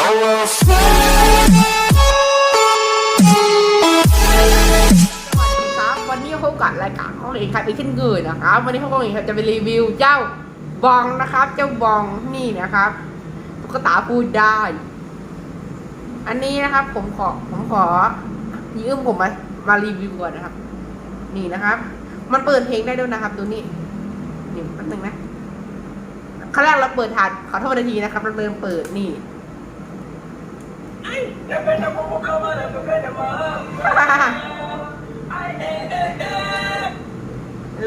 ครับวันนี้พบกับรายการของเอกครับอีกเช่นเคยนะครับ วันนี้พวกเรากครับจะไปรีวิวเจ้าบองนะครับ เจ้าบองนี่นะครับตุ๊กตาพูดได้ อันนี้นะครับ ผมขอผมขอยืมผมมามารีวิวก่อนนะครับ นี่นะครับ มันเปิดเพลงได้ด้วยนะครับดูนี่นี่แป๊บนึงนะขั้นแรกเราเปิดฐานขอโทษนาทีนะครับเราเริ่มเปิดนี่ แล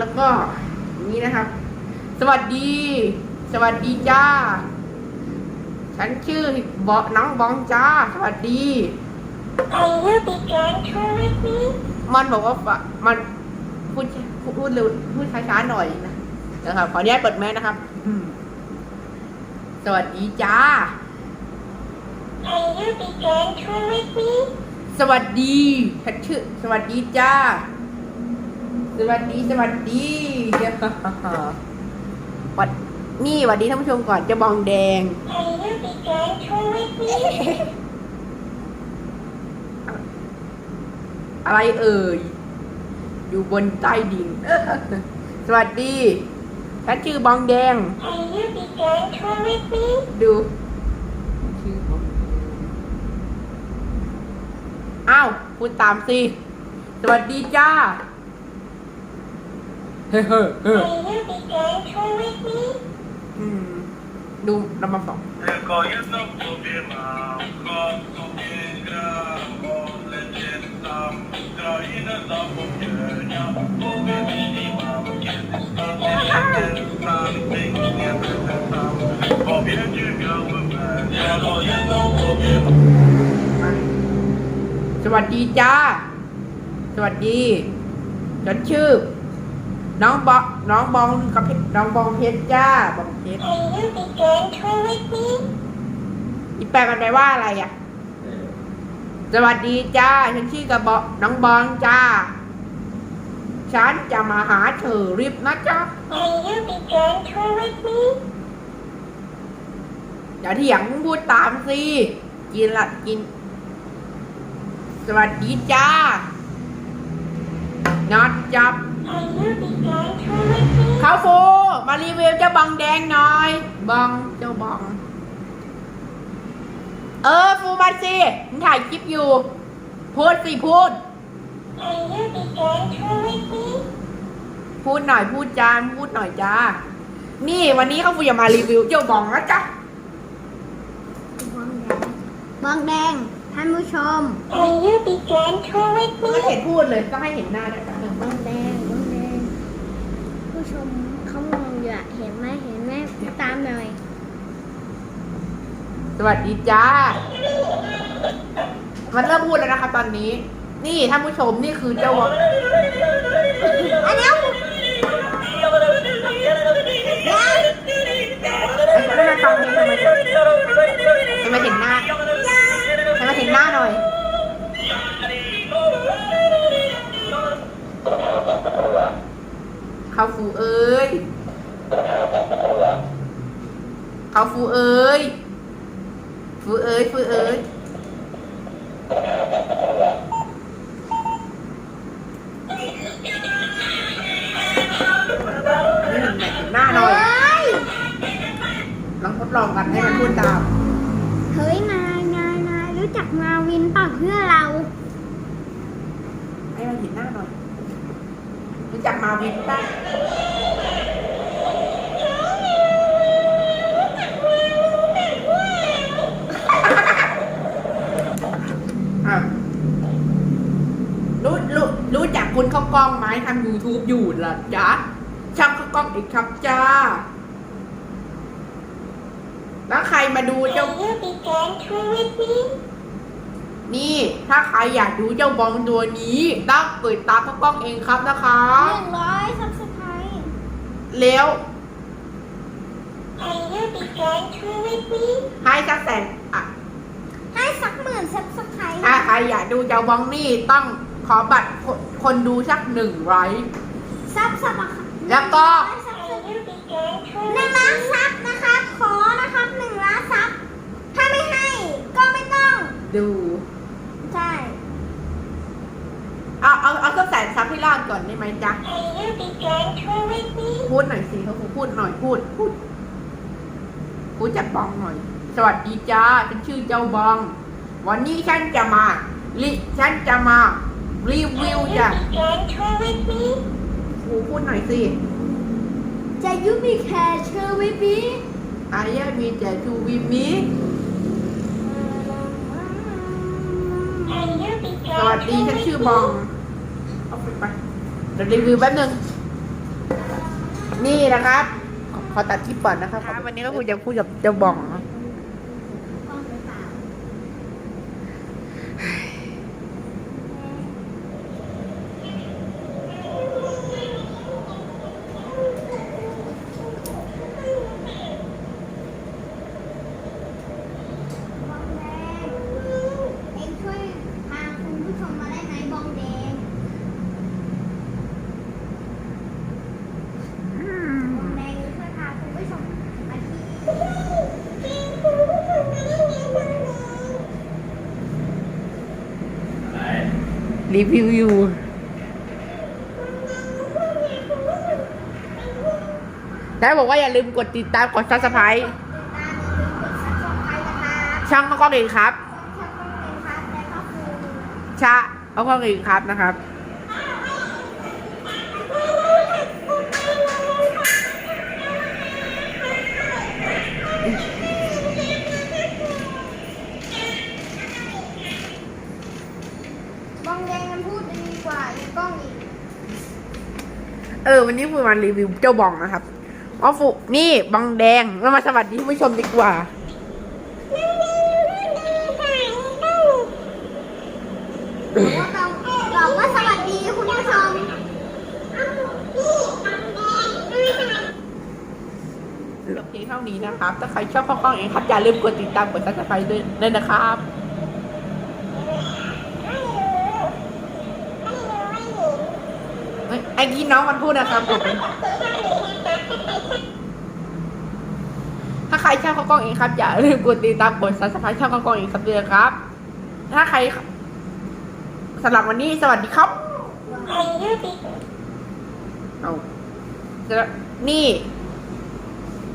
้วก็นี้นะครับ สวัสดี สวัสดีจ้า ฉันชื่อบอน้องบองจ้า สวัสดี Are you began to with me? มันบอกว่ามันพูดพูดเร็วพูดช้าๆหน่อยนะนะครับขออนุญาตเปิดแมสนะครับ สวัสดีจ้า you began to with me? สวัสดีฉันชื่อสวัสดีจ้า สวัสดีสวัสดีวัดนี่สวัสดีท่านผู้ชมก่อนจะบองแดง Are you began to with me? อะไรเอ่ย อยู่บนใต้ดิน สวัสดีฉันชื่อบองแดง Are you began to with me? ดู ชื่อบองแดง อ้าวพูดตามสิสวัสดีจ้า เฮ้ยเฮ้ยเฮ้ย Are you began to with me? อืมดูเรามาบอก Tylko jedno w głowie mam, końcu piękna, polecieć tam, krainę zapomnienia. วัสดีจ้า สวัสดีฉันชื่อ น้องบอน้องบองกับเพชรน้องบองเพชรจ้าบองเพชร Are you began to with me? อีแปลมันแปลว่าอะไรอะ สวัสดีจ้า ฉันชื่อกับบอน้องบองจ้า ฉันจะมาหาเธอรีบนะจ๊ะ Are you began to with me? อย่าเถียงพูดตามสิ กินละกิน สวัสดีจ้านัดจับข้าวฟูมารีวิวเจ้าบองแดงหน่อยบองเจ้าบอง เออฟูมาสิฉันถ่ายคลิปอยู่ พูดสิพูดพูดหน่อยพูดจานพูดหน่อยจ้า นี่วันนี้ข้าวฟูจะมารีวิวเจ้าบองนะจ๊ะบองแดง ท่านผู้ชม Are you began to with ไม่ me? เห็นพูดเลยต้องให้เห็นหน้าด้วยจ้ะบองแดงบองแดงผู้ชมเขามองอยู่อะเห็นไหมเห็นไหมตามหน่อย สวัสดีจ้า มันเริ่มพูดแล้วนะคะตอนนี้ นี่ท่านผู้ชมนี่คือเจ้าบองอันนี้ไม่มาฟังเพลงทำไมทำไมเห็นหน้าทำไมเหนหน้าหน่อย เขาฟูเอ้ย เขาฟูเอ้ย ฟูเอ้ย ฟูเอ้ย ห้มันเห็นหน้าหน่อยรู้จักมาวินป้าอะรู้รู้รู้จักคุณข้าวกล้องไหมทำ YouTube อยู่ล่ะจ๊ะช่างข้าวกล้องอีกครับจ้า แล้วใครมาดูเจ้า Are you began to with me? นี่ถ้าใครอยากดูเจ้าบองตัวนี้ต้องเปิดตามข้าวกล้องเองครับนะคะหนึ่งร้อยซับสไครต์แล้ว Are you began to with me? ให้สักแสนอะให้สักหมื่นซับสไครต์ถ้าใครอยากดูเจ้าบองนี่ต้องขอบัตรคนคนดูสักหนึ่งไลค์ซับซับแล้วก็ Are you began to หนึ่งล้านซับนะครับขอนะครับหนึ่งล้านซับถ้าไม่ให้ดูใช่ เอาเอาเอาต้องแสนซับให้ล่างก่อนได้ไหมจ๊ะ Can you be gentle with me? พูดหน่อยสิเขาพูดหน่อยพูดพูดพูดจัดบองหน่อย สวัสดีจ้าฉันชื่อเจ้าบอง วันนี้ฉันจะมาลิฉันจะมารีวิว Can you จ้ะ be gentle with me? ครูพูดหน่อยสิจะยุมีแคร์เชอร์วิบีอายะมีแต่ชูวิมี Can you be สวัสดี gentle ฉัน with ชื่อบอง me? เอาไปไปเดี๋ยวรีวิวแป๊บนึง นี่นะครับ ขอขอตัดคลิปก่อนนะครับวันนี้ก็คุยจะพูดกับเจ้าบองกล้องไปเปล่าบองแดงเอ็งช่วยพาคุณผู้ชมมาได้ไหมบองแดงบองแดงช่วยพาคุณผู้ชมมาที่ รีวิวอยู่แล้วบอกว่าอย่าลืมกดติดตามกดซับสไครต์ตามอย่าลืมกด subscribe นะคะช่องข้าวกล้องเองครับช่องช่องกล้องเองครับและก็คือชะข้าวกล้องเองครับนะครับบ เออ วันนี้คุยมารีวิวเจ้าบองนะครับอ๋อฟุนี่บองแดงเรามาสวัสดีผู้ชมดีกว่าบอกว่าเราบอกว่าสวัสดีคุณผู้ชมเพียงเท่านี้นะครับ ถ้าใครชอบข้าวกล้องเองครับ อย่าลืมกดติดตามกดซับสไครต์ด้วยด้วยนะครับ เอ้ยไอ้กี้น้องมันพูดนะครับผมถ้าใครชอบข้าวกล้องเองครับ อย่าลืมกดติดตามกดซับสไครต์ช่องข้าวกล้องเองครับด้วยครับ ถ้าใครสำหรับวันนี้สวัสดีครับเอาแล้วนี่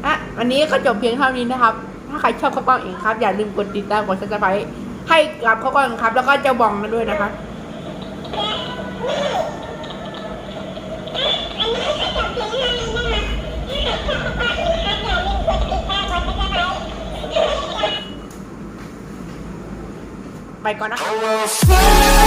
อะวันนี้ก็จบเพียงเท่านี้นะครับ ถ้าใครชอบข้าวกล้องเองครับ อย่าลืมกดติดตามกดซับสไครต์ให้กับข้าวกล้องครับ แล้วก็เจ้าบองนะด้วยนะครั ไปก่อนนะครับ Hello.